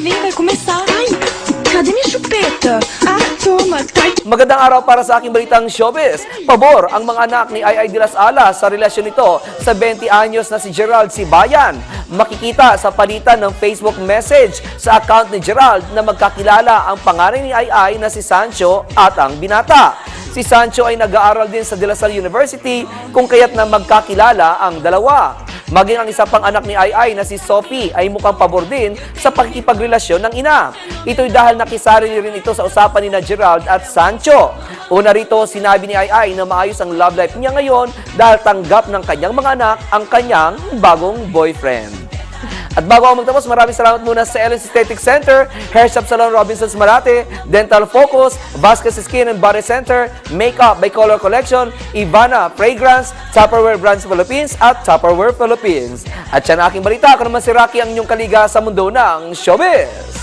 vem, vai começar. Ai, cadê minha chupeta? Ah, toma, tá Magandang araw para sa aking balitang showbiz. Pabor ang mga anak ni Ay de las Alas sa relasyon nito sa 20 anyos na si Gerald Sibayan. Makikita sa palitan ng Facebook message sa account ni Gerald na magkakilala ang panganay ni Ay na si Sancho at ang binata. Si Sancho ay nag-aaral din sa De La Salle University kung kaya't na magkakilala ang dalawa. Maging ang isa pang anak ni Ai na si Sophie ay mukhang pabor din sa pakikipagrelasyon ng ina. Ito'y dahil nakisari rin ito sa usapan ni na Gerald at Sancho. Una rito, sinabi ni Ai na maayos ang love life niya ngayon dahil tanggap ng kanyang mga anak ang kanyang bagong boyfriend. At bago ako magtapos, maraming salamat muna sa Ellen Aesthetic Center, Hair Shop Salon Robinson's Marate, Dental Focus, Vasquez Skin and Body Center, Makeup by Color Collection, Ivana Fragrance, Tupperware Brands Philippines at Tupperware Philippines. At yan ang aking balita, ako naman si Rocky ang inyong kaliga sa mundo ng showbiz.